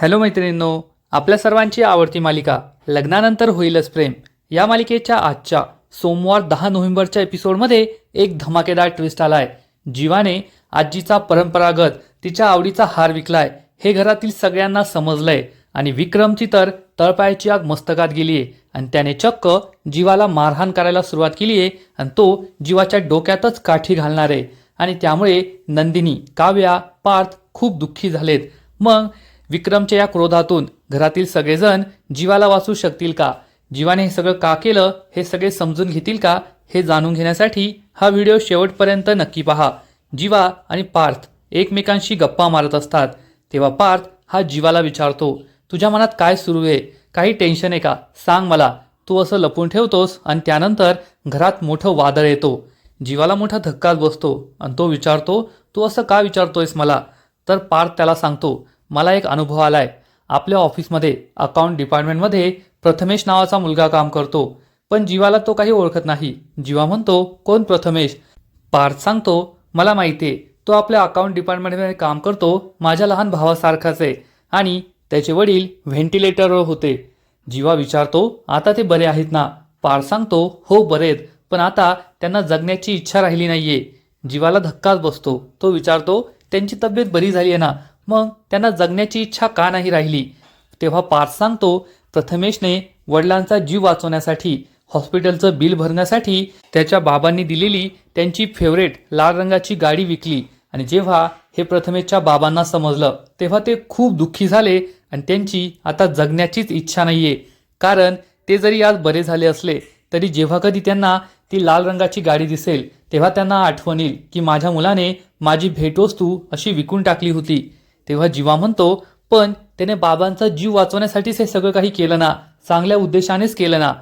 Hello मैत्रिणींनो आपल्या सर्वांची आवडती मालिका लग्नानंतर होईलच प्रेम. या मालिकेच्या आजच्या सोमवार दहा नोव्हेंबरच्या एपिसोडमध्ये एक धमाकेदार ट्विस्ट आलाय. जीवाने आजीचा परंपरागत तिच्या आवडीचा हार विकलाय. हे घरातील सगळ्यांना समजलंय. आणि विक्रमची तर तळपायाची आग मस्तकात गेलीये. आणि त्याने चक्क जीवाला मारहाण करायला सुरुवात केली आहे आणि तो जीवाच्या डोक्यातच काठी घालणार. आहे आणि त्यामुळे नंदिनी काव्या पार्थ खूप दुःखी झालेत. मग विक्रमच्या या क्रोधातून घरातील सगळेजण जीवाला वाचू शकतील का? जीवाने हे सगळं का केलं? हे सगळे समजून घेतील का? हे जाणून घेण्यासाठी हा व्हिडिओ शेवटपर्यंत नक्की पहा. जीवा आणि पार्थ एकमेकांशी गप्पा मारत असतात. तेव्हा पार्थ हा जीवाला विचारतो तुझ्या मनात काय सुरू आहे? काही टेन्शन आहे का? सांग मला. तू असं लपून ठेवतोस आणि त्यानंतर घरात मोठं वादळ येतो. जीवाला मोठा धक्काच बसतो आणि तो विचारतो तू असं का विचारतोयस मला? तर पार्थ त्याला सांगतो मला एक अनुभव आलाय. आपल्या ऑफिसमध्ये अकाउंट डिपार्टमेंटमध्ये प्रथमेश नावाचा मुलगा काम करतो. पण जीवाला तो काही ओळखत नाही. जीवा म्हणतो कोण प्रथमेश? पार्थ सांगतो मला माहिती आहे तो आपल्या अकाउंट डिपार्टमेंटमध्ये काम करतो. माझ्या लहान भावासारखाच आहे. आणि त्याचे वडील व्हेंटिलेटरवर होते. जीवा विचारतो आता ते बरे आहेत ना? पार्थ सांगतो हो बरे आहेत. पण आता त्यांना जगण्याची इच्छा राहिली नाहीये. जीवाला धक्काच बसतो. तो विचारतो त्यांची तब्येत बरी झाली आहे ना? मग त्यांना जगण्याची इच्छा का नाही राहिली? तेव्हा पार्थ सांगतो प्रथमेशने वडिलांचा जीव वाचवण्यासाठी हॉस्पिटलचं बिल भरण्यासाठी त्याच्या बाबांनी दिलेली त्यांची फेवरेट लाल रंगाची गाडी विकली. आणि जेव्हा हे प्रथमेशच्या बाबांना समजलं तेव्हा ते खूप दुःखी झाले आणि त्यांची आता जगण्याचीच इच्छा नाहीये. कारण ते जरी आज बरे झाले असले तरी जेव्हा कधी त्यांना ती लाल रंगाची गाडी दिसेल तेव्हा त्यांना आठवण येईल की माझ्या मुलाने माझी भेटवस्तू अशी विकून टाकली होती. तेव्हा जीवा म्हणतो पण त्याने बाबांचा जीव वाचवण्यासाठीच हे सगळं काही केलं ना चांगल्या उद्देशानेच केलं ना.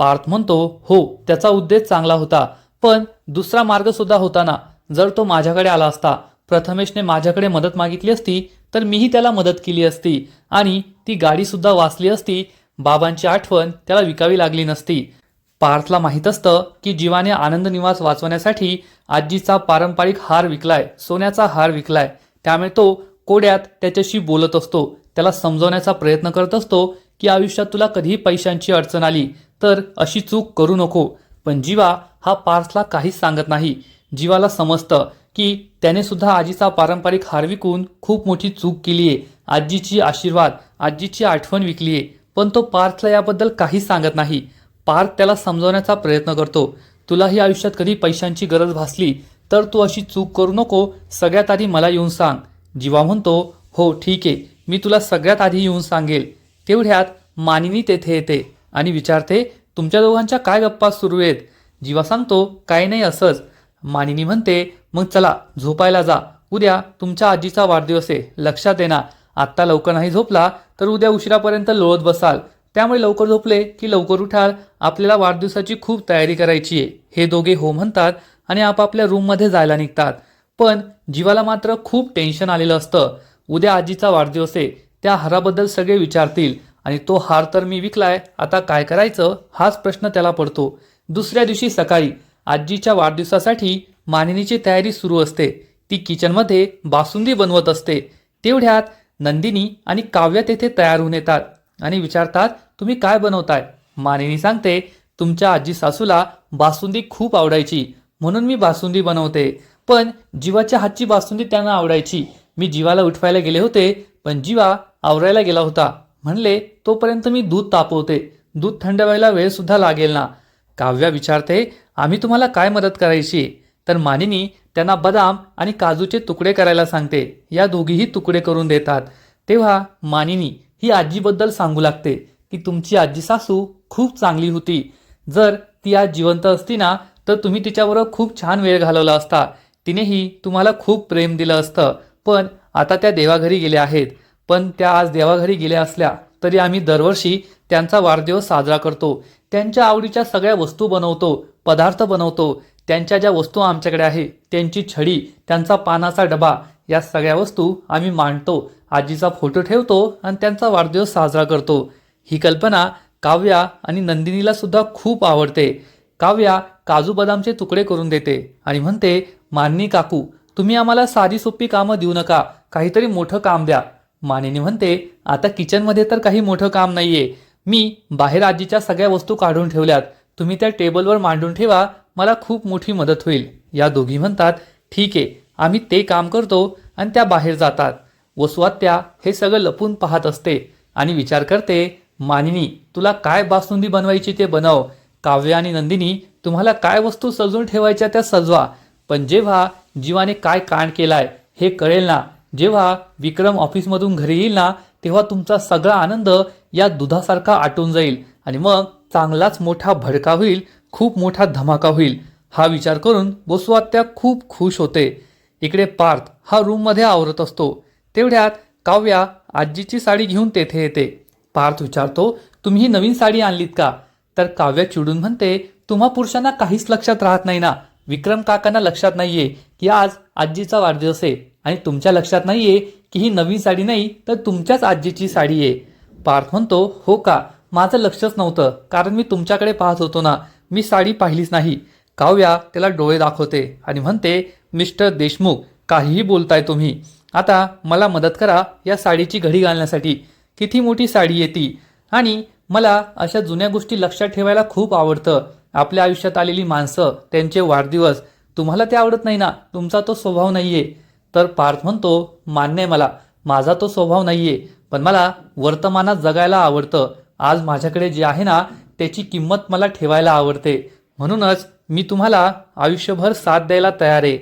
पार्थ म्हणतो हो त्याचा उद्देश चांगला होता पण दुसरा मार्ग सुद्धा होता ना जर तो माझ्याकडे आला असता. प्रथमेशने माझ्याकडे मदत मागितली असती तर मीही त्याला मदत केली असती आणि ती गाडी सुद्धा वाचली असती. बाबांची आठवण त्याला विकावी लागली नसती. पार्थला माहीत असतं की जीवाने आनंद निवास वाचवण्यासाठी आजीचा पारंपरिक हार विकलाय सोन्याचा हार विकलाय. त्यामुळे तो कोड्यात त्याच्याशी बोलत असतो. त्याला समजवण्याचा प्रयत्न करत असतो की आयुष्यात तुला कधीही पैशांची अडचण आली तर अशी चूक करू नको. पण जीवा हा पार्थला काहीच सांगत नाही. जीवाला समजतं की त्याने सुद्धा आजीचा पारंपरिक हार विकून खूप मोठी चूक केली आहे. आजीची आशीर्वाद आजीची आठवण विकली आहे. पण तो पार्थला याबद्दल काहीच सांगत नाही. पार्थ त्याला समजवण्याचा प्रयत्न करतो. तुलाही आयुष्यात कधी पैशांची गरज भासली तर तू अशी चूक करू नको. सगळ्यात आधी मला येऊन सांग. जीवा म्हणतो हो ठीक आहे मी तुला सगळ्यात आधी येऊन सांगेल. तेवढ्यात मानिनी तेथे येते आणि विचारते तुमच्या दोघांच्या काय गप्पा सुरू आहेत? जीवा सांगतो काय नाही असंच. मानिनी म्हणते मग चला झोपायला जा. उद्या तुमच्या आजीचा वाढदिवस आहे लक्षात आहे ना आत्ता लवकर नाही झोपला तर उद्या उशिरापर्यंत लोळत बसाल. त्यामुळे लवकर झोपले की लवकर उठाल. आपल्याला वाढदिवसाची खूप तयारी करायची आहे. हे दोघे हो म्हणतात आणि आपापल्या रूममध्ये जायला निघतात. पण जीवाला मात्र खूप टेन्शन आलेलं असतं. उद्या आजीचा वाढदिवस आहे त्या हाराबद्दल सगळे विचारतील आणि तो हार तर मी विकलाय आता काय करायचं? हाच प्रश्न त्याला पडतो. दुसऱ्या दिवशी सकाळी आजीच्या वाढदिवसासाठी मानिनीची तयारी सुरू असते. ती किचनमध्ये बासुंदी बनवत असते. तेवढ्यात नंदिनी आणि काव्य तेथे तयार होऊन येतात आणि विचारतात तुम्ही काय बनवताय? मानिनी सांगते तुमच्या आजी सासूला बासुंदी खूप आवडायची म्हणून मी बासुंदी बनवते. पण जीवाच्या हातची बासुंदी त्यांना आवडायची. मी जीवाला उठवायला गेले होते पण जीवा आवरायला गेला होता. म्हणले तोपर्यंत मी दूध तापवते. दूध थंड व्हायला वेळसुद्धा लागेल ना. काव्या विचारते आम्ही तुम्हाला काय मदत करायची? तर मानिनी त्यांना बदाम आणि काजूचे तुकडे करायला सांगते. या दोघीही तुकडे करून देतात. तेव्हा मानिनी ही आजीबद्दल सांगू लागते की तुमची आजी सासू खूप चांगली होती. जर ती आज जिवंत असती ना तर तुम्ही तिच्याबरोबर खूप छान वेळ घालवला असता. तिनेही तुम्हाला खूप प्रेम दिलं असतं. पण आता त्या देवाघरी गेल्या आहेत. पण त्या आज देवाघरी गेल्या असल्या तरी आम्ही दरवर्षी त्यांचा वाढदिवस साजरा करतो. त्यांच्या आवडीच्या सगळ्या वस्तू बनवतो पदार्थ बनवतो. त्यांच्या ज्या वस्तू आमच्याकडे आहे त्यांची छडी त्यांचा पानाचा डबा या सगळ्या वस्तू आम्ही मांडतो. आजीचा फोटो ठेवतो आणि त्यांचा वाढदिवस साजरा करतो. ही कल्पना काव्या आणि नंदिनीला सुद्धा खूप आवडते. काव्या काजू बदामचे तुकडे करून देते आणि म्हणते माननी काकू तुम्ही आम्हाला साधी सोपी कामं देऊ नका. काहीतरी मोठं काम द्या. मानिनी म्हणते आता किचनमध्ये तर काही मोठं काम नाहीये. मी बाहेर आजीच्या सगळ्या वस्तू काढून ठेवल्यात. तुम्ही त्या टेबलवर मांडून ठेवा. मला खूप मोठी मदत होईल. या दोघी म्हणतात ठीक आहे. आम्ही ते काम करतो आणि त्या बाहेर जातात. वसुआत्या हे सगळं लपून पाहत असते आणि विचार करते मानिनी तुला काय बासुंदी बनवायची ते बनव. काव्य आणि नंदिनी तुम्हाला काय वस्तू सजवून ठेवायच्या त्या सजवा. पण जेव्हा जीवाने काय कांड केलाय हे कळेल ना जेव्हा विक्रम ऑफिसमधून घरी येईल ना तेव्हा तुमचा सगळा आनंद या दुधासारखा आटून जाईल आणि मग चांगलाच मोठा भडका होईल खूप मोठा धमाका होईल. हा विचार करून बोसवात्या खूप खुश होते. इकडे पार्थ हा रूममध्ये आवरत असतो. तेवढ्यात काव्या आजीची साडी घेऊन तेथे येते. पार्थ विचारतो तुम्ही नवीन साडी आणलीत का? तर काव्या चिडून म्हणते तुम्हा पुरुषांना काहीच लक्षात राहत नाही ना. विक्रम काकांना लक्षात नाहीये की आज आजीचा वाढदिवस आहे आणि तुमच्या लक्षात नाहीये की ही नवीन साडी नाही तर तुमच्याच आजीची साडी आहे. पार्थ म्हणतो हो का? माझं लक्षच नव्हतं कारण मी तुमच्याकडे पाहत होतो ना. मी साडी पाहिलीच नाही. काव्या त्याला डोळे दाखवते आणि म्हणते मिस्टर देशमुख काहीही बोलताय तुम्ही. आता मला मदत करा या साडीची घडी घालण्यासाठी. किती मोठी साडी येते ती. आणि मला अशा जुन्या गोष्टी लक्षात ठेवायला खूप आवडतं. आपल्या आयुष्यात आलेली माणसं त्यांचे वाढदिवस तुम्हाला ते आवडत नाही ना? तुमचा तो स्वभाव नाही आहे तर पार्थ म्हणतो मान्य आहे मला माझा तो स्वभाव नाही आहे पण मला वर्तमानात जगायला आवडतं. आज माझ्याकडे जे आहे ना त्याची किंमत मला ठेवायला आवडते. म्हणूनच मी तुम्हाला आयुष्यभर साथ द्यायला तयार आहे.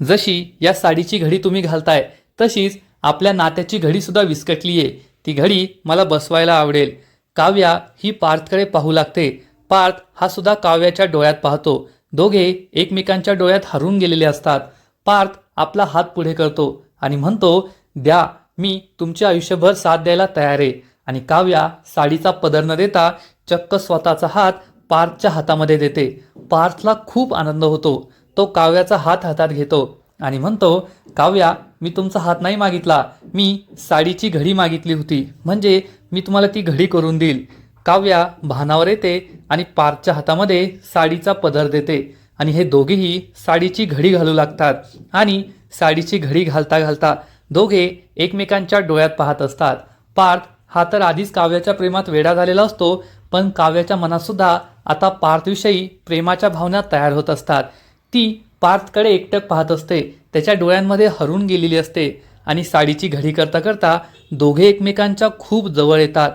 जशी या साडीची घडी तुम्ही घालताय तशीच आपल्या नात्याची घडीसुद्धा विस्कटली आहे ती घडी मला बसवायला आवडेल. काव्या ही पार्थकडे पाहू लागते. पार्थ हा सुद्धा काव्याच्या डोळ्यात पाहतो. दोघे एकमेकांच्या डोळ्यात हरून गेलेले असतात. पार्थ आपला हात पुढे करतो आणि म्हणतो द्या मी तुमचे आयुष्यभर साथ द्यायला तयार आहे. आणि काव्या साडीचा पदर न देता चक्क स्वतःचा हात पार्थच्या हातामध्ये देते. पार्थला खूप आनंद होतो. तो काव्याचा हात हातात घेतो आणि म्हणतो काव्या मी तुमचा हात नाही मागितला. मी साडीची घडी मागितली होती. म्हणजे मी तुम्हाला ती घडी करून देईल. काव्या भानावर येते आणि पार्थच्या हातामध्ये साडीचा पदर देते. आणि हे दोघेही साडीची घडी घालू लागतात आणि साडीची घडी घालता घालता दोघे एकमेकांच्या डोळ्यात पाहत असतात. पार्थ हा तर आधीच काव्याच्या प्रेमात वेडा झालेला असतो पण काव्याच्या मनातसुद्धा आता पार्थविषयी प्रेमाच्या भावना तयार होत असतात. ती पार्थकडे एकटक पाहत असते त्याच्या डोळ्यांमध्ये हरून गेलेली असते आणि साडीची घडी करता करता दोघे एकमेकांच्या खूप जवळ येतात.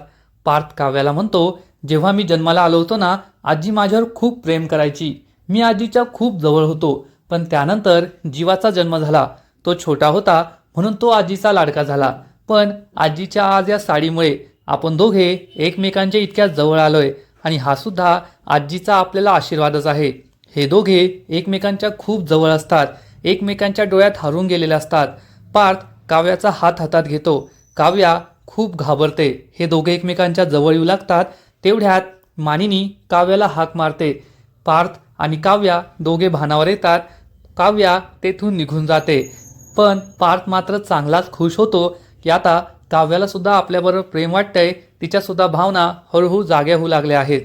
पार्थ काव्याला म्हणतो जेव्हा मी जन्माला आलो होतो ना आजी माझ्यावर खूप प्रेम करायची. मी आजीच्या खूप जवळ होतो पण त्यानंतर जीवाचा जन्म झाला. तो छोटा होता म्हणून तो आजीचा लाडका झाला. पण आजीच्या आज या साडीमुळे आपण दोघे एकमेकांच्या इतक्या जवळ आलोय आणि हा सुद्धा आजीचा आपल्याला आशीर्वादच आहे. हे दोघे एकमेकांच्या खूप जवळ असतात एकमेकांच्या डोळ्यात हरून गेलेले असतात. पार्थ काव्याचा हात हातात घेतो. काव्या खूप घाबरते. हे दोघे एकमेकांच्या जवळ येऊ लागतात. तेवढ्यात मानिनी काव्याला हाक मारते. पार्थ आणि काव्या दोघे भानावर येतात. काव्या तेथून निघून जाते. पण पार्थ मात्र चांगलाच खुश होतो की आता काव्याला सुद्धा आपल्याबरोबर प्रेम वाटतंय. तिच्या सुद्धा भावना हळूहळू जाग्या होऊ लागल्या आहेत.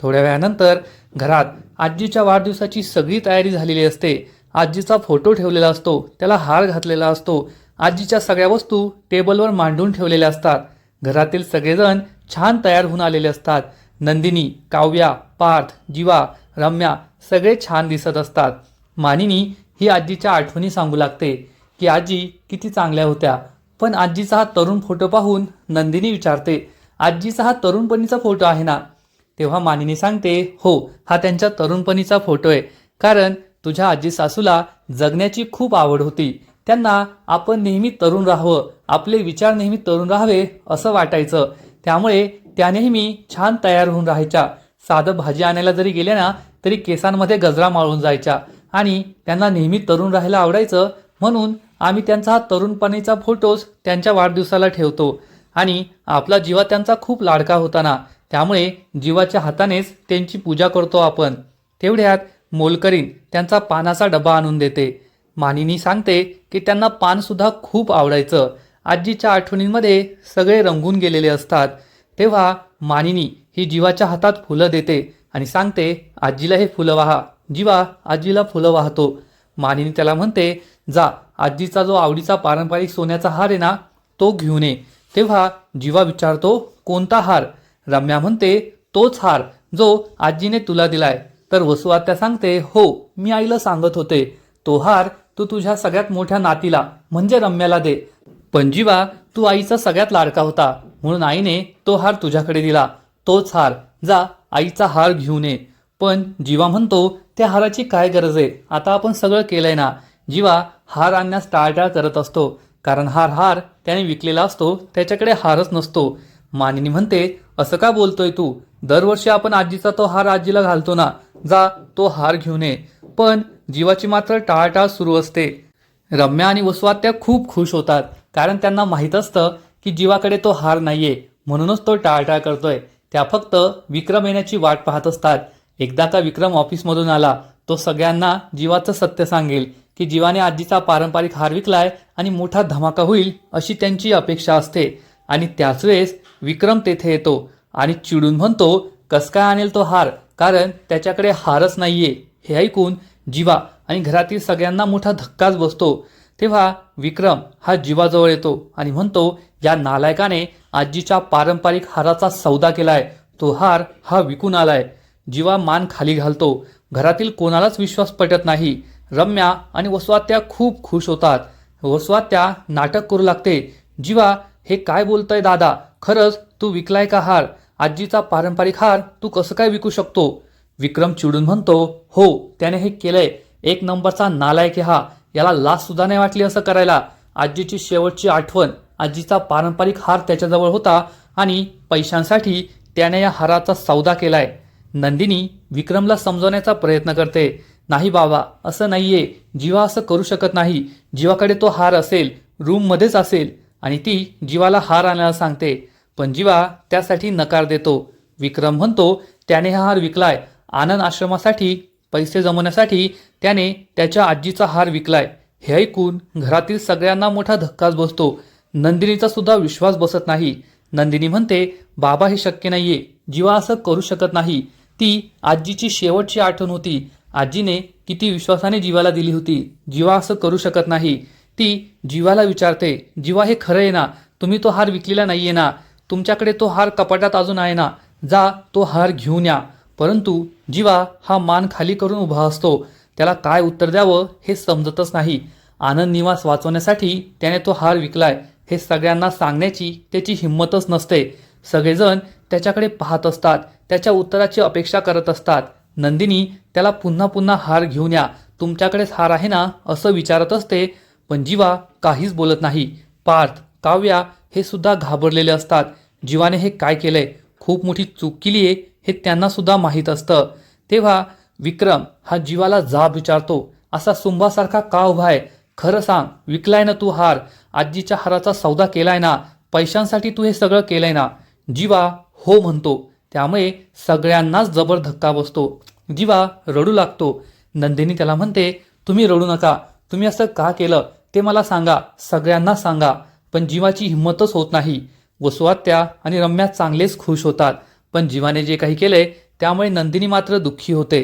थोड्या वेळानंतर घरात आजीच्या वाढदिवसाची सगळी तयारी झालेली असते. आजीचा फोटो ठेवलेला असतो. त्याला हार घातलेला असतो. आजीच्या सगळ्या वस्तू टेबलवर मांडून ठेवलेल्या असतात. घरातील सगळेजण छान तयार होऊन आलेले असतात. नंदिनी काव्या पार्थ जीवा रम्या सगळे छान दिसत असतात. मानिनी ही आजीच्या आठवणी सांगू लागते की आजी किती चांगल्या होत्या. पण आजीचा हा तरुण फोटो पाहून नंदिनी विचारते आजीचा हा तरुणपणीचा फोटो आहे ना? तेव्हा मानिनी सांगते हो हा त्यांच्या तरुणपणीचा फोटो आहे. कारण तुझ्या आजी सासूला जगण्याची खूप आवड होती. त्यांना आपण नेहमी तरुण राहावं आपले विचार नेहमी तरुण राहावे असं वाटायचं. त्यामुळे त्या नेहमी छान तयार होऊन राहायच्या. साधं भाजी आणायला जरी गेल्या ना तरी केसांमध्ये गजरा माळून जायच्या. आणि त्यांना नेहमी तरुण राहायला आवडायचं म्हणून आम्ही त्यांचा हा तरुणपणीचा फोटोज त्यांच्या वाढदिवसाला ठेवतो. आणि आपला जीवा त्यांचा खूप लाडका होता ना त्यामुळे जीवाच्या हातानेच त्यांची पूजा करतो आपण. तेवढ्यात मोलकरीन त्यांचा पानाचा डबा आणून देते. मानिनी सांगते की त्यांना पानसुद्धा खूप आवडायचं. आजीच्या आठवणींमध्ये सगळे रंगून गेलेले असतात. तेव्हा मानिनी ही जीवाच्या हातात फुलं देते आणि सांगते आजीला हे फुलं वाहा. जीवा आजीला फुलं वाहतो. मानिनी त्याला म्हणते जा आजीचा जो आवडीचा पारंपरिक सोन्याचा हार आहे ना तो घेऊन ये. तेव्हा जीवा विचारतो कोणता हार? रम्या म्हणते तोच हार जो आजीने तुला दिलाय. तर वसुआत्या सांगते हो मी आईला सांगत होते. तो हार तू तुझ्या सगळ्यात मोठ्या नातीला म्हणजे रम्याला दे. पण जीवा तू आईचा सगळ्यात लाडका होता. म्हणून आईने तो हार तुझ्याकडे दिला. तोच हार जा आईचा हार घेऊन ये. पण जीवा म्हणतो त्या हाराची काय गरज आहे? आता आपण सगळं केलंय ना. जीवा हार आणण्यास टाळटाळ करत असतो. कारण हार हार त्याने विकलेला असतो त्याच्याकडे हारच नसतो. मानिनी म्हणते असं का बोलतोय तू? दरवर्षी आपण आजीचा तो हार आजीला घालतो ना. जा तो हार घेऊन ये. पण जीवाची मात्र टाळटाळ सुरू असते. रम्या आणि वसुआत्या खूप खुश होतात कारण त्यांना माहीत असतं की जीवाकडे तो हार नाहीये म्हणूनच तो टाळटाळ करतोय. त्या फक्त विक्रम येण्याची वाट पाहत असतात. एकदा का विक्रम ऑफिसमधून आला तो सगळ्यांना जीवाचं सत्य सांगेल की जीवाने आजीचा पारंपरिक हार विकलाय आणि मोठा धमाका होईल अशी त्यांची अपेक्षा असते. आणि त्याच वेळेस विक्रम तेथे येतो आणि चिडून म्हणतो कस काय आणेल तो हार? कारण त्याच्याकडे हारच नाहीये. हे ऐकून जीवा आणि घरातील सगळ्यांना मोठा धक्काच बसतो. तेव्हा विक्रम हा जीवाजवळ येतो आणि म्हणतो या नालायकाने आजीच्या पारंपरिक हाराचा सौदा केलाय. तो हार हा विकून आलाय. जीवा मान खाली घालतो. घरातील कोणालाच विश्वास पटत नाही. रम्या आणि वसवात्या खूप खुश होतात. वसवात्या नाटक करू लागते. जीवा हे काय बोलतय दादा? खरंच तू विकलाय का हार? आजीचा पारंपरिक हार तू कसं काय विकू शकतो? विक्रम चिडून म्हणतो हो त्याने हे केलंय. एक नंबरचा नालायक हा? याला लाच सुद्धा नाही वाटली असं करायला. आजीची शेवटची आठवण आजीचा पारंपरिक हार त्याच्याजवळ होता आणि पैशांसाठी त्याने या हाराचा सौदा केलाय. नंदिनी विक्रमला समजवण्याचा प्रयत्न करते. नाही बाबा असं नाहीये. जीवा असं करू शकत नाही. जीवाकडे तो हार असेल रूममध्येच असेल आणि ती जीवाला हार आणायला सांगते. पण जीवा त्यासाठी नकार देतो. विक्रम म्हणतो त्याने हा हार विकलाय. आनंद आश्रमासाठी पैसे जमवण्यासाठी त्याने त्याच्या आजीचा हार विकलाय. हे ऐकून घरातील सगळ्यांना मोठा धक्काच बसतो. नंदिनीचा सुद्धा विश्वास बसत नाही. नंदिनी म्हणते बाबा हे शक्य नाहीये. जीवा असं करू शकत नाही. ती आजीची शेवटची आठवण होती. आजीने किती विश्वासाने जीवाला दिली होती. जीवा असं करू शकत नाही. ती जीवाला विचारते जीवा हे खरं आहे ना? तुम्ही तो हार विकलेला नाहीये ना? तुमच्याकडे तो हार कपाटात अजून आहे ना? जा तो हार घेऊन या. परंतु जीवा हा मान खाली करून उभा असतो. त्याला काय उत्तर द्यावं हे समजतच नाही. आनंद निवास वाचवण्यासाठी त्याने तो हार विकलाय. हे सगळ्यांना सांगण्याची त्याची हिंमतच नसते. सगळेजण त्याच्याकडे पाहत असतात. त्याच्या उत्तराची अपेक्षा करत असतात. नंदिनी त्याला पुन्हा पुन्हा हार घेऊन या. तुमच्याकडेच हार आहे ना? असं विचारत असते. पण जीवा काहीच बोलत नाही. पार्थ काव्या हे सुद्धा घाबरलेले असतात. जीवाने हे काय केलंय? खूप मोठी चूक केली आहे हे त्यांनासुद्धा माहीत असतं. तेव्हा विक्रम हा जीवाला जाब विचारतो असा सुंभासारखा का उभा आहे? खरं सांग विकलाय ना तू हार? आजीच्या हाराचा सौदा केलाय ना? पैशांसाठी तू हे सगळं केलंय ना? जीवा हो म्हणतो. त्यामुळे सगळ्यांनाच जबर धक्का बसतो. जीवा रडू लागतो. नंदिनी त्याला म्हणते तुम्ही रडू नका. तुम्ही असं का केलं? ते मला सांगा. सगळ्यांना सांगा. पण जीवाची हिंमतच होत नाही. वसुआत्या आणि रम्या चांगलेच खुश होतात. पण जीवाने जे काही केलंय त्यामुळे नंदिनी मात्र दुःखी होते.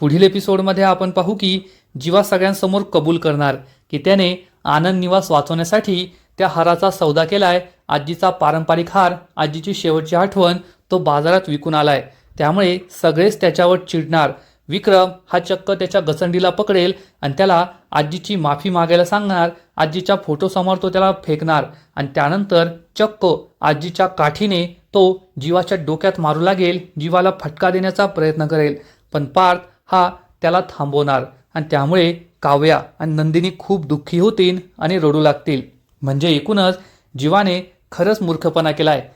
पुढील एपिसोडमध्ये आपण पाहू की जीवा सगळ्यांसमोर कबूल करणार की त्याने आनंद निवास वाचवण्यासाठी त्या हाराचा सौदा केलाय आजीचा पारंपरिक हार आजीची शेवटची आठवण तो बाजारात विकून आलाय. त्यामुळे सगळेच त्याच्यावर चिडणार. विक्रम हा चक्क त्याच्या गचंडीला पकडेल आणि त्याला आजीची माफी मागायला सांगणार आजीच्या फोटोसमोर तो त्याला फेकणार आणि त्यानंतर चक्क आजीच्या काठीने तो जीवाच्या डोक्यात मारू लागेल जीवाला फटका देण्याचा प्रयत्न करेल. पण पार्थ हा त्याला थांबवणार आणि त्यामुळे काव्या आणि नंदिनी खूप दुःखी होतील आणि रडू लागतील. म्हणजे एकूणच जीवाने खरंच मूर्खपणा केलाय.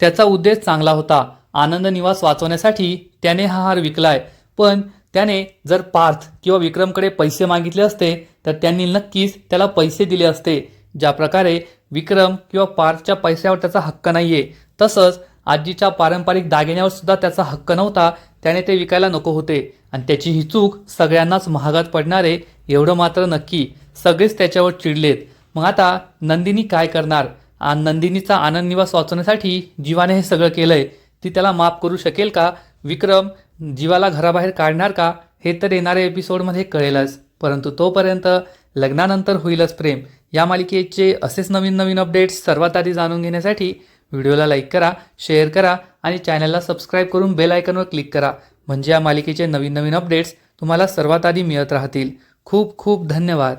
त्याचा उद्देश चांगला होता. आनंद निवास वाचवण्यासाठी त्याने हा हार विकलाय. पण त्याने जर पार्थ किंवा विक्रमकडे पैसे मागितले असते तर त्यांनी नक्कीच त्याला पैसे दिले असते. ज्या प्रकारे विक्रम किंवा पार्थच्या पैशावर त्याचा हक्क नाही आहे तसंच आजीच्या पारंपरिक दागिन्यावर सुद्धा त्याचा हक्क नव्हता त्याने ते विकायला नको होते. आणि त्याची ही चूक सगळ्यांनाच महागात पडणारे एवढं मात्र नक्की. सगळेच त्याच्यावर चिडलेत. मग आता नंदिनी काय करणार? आ- नंदिनीचा आनंद निवास वाचवण्यासाठी जीवाने हे सगळं केलंय. ती त्याला माफ करू शकेल का? विक्रम जीवाला घराबाहेर काढणार का? हे तर येणाऱ्या एपिसोडमध्ये कळेलच. परंतु तोपर्यंत लग्नानंतर होईलच प्रेम. या मालिकेचे असेच नवीन नवीन अपडेट्स सर्वात आधी जाणून घेण्यासाठी व्हिडिओला लाईक करा शेअर करा आणि चॅनलला सबस्क्राईब करून बेल आयकनवर क्लिक करा. म्हणजे या मालिकेचे नवीन नवीन अपडेट्स तुम्हाला सर्वात आधी मिळत राहतील. खूप खूप धन्यवाद.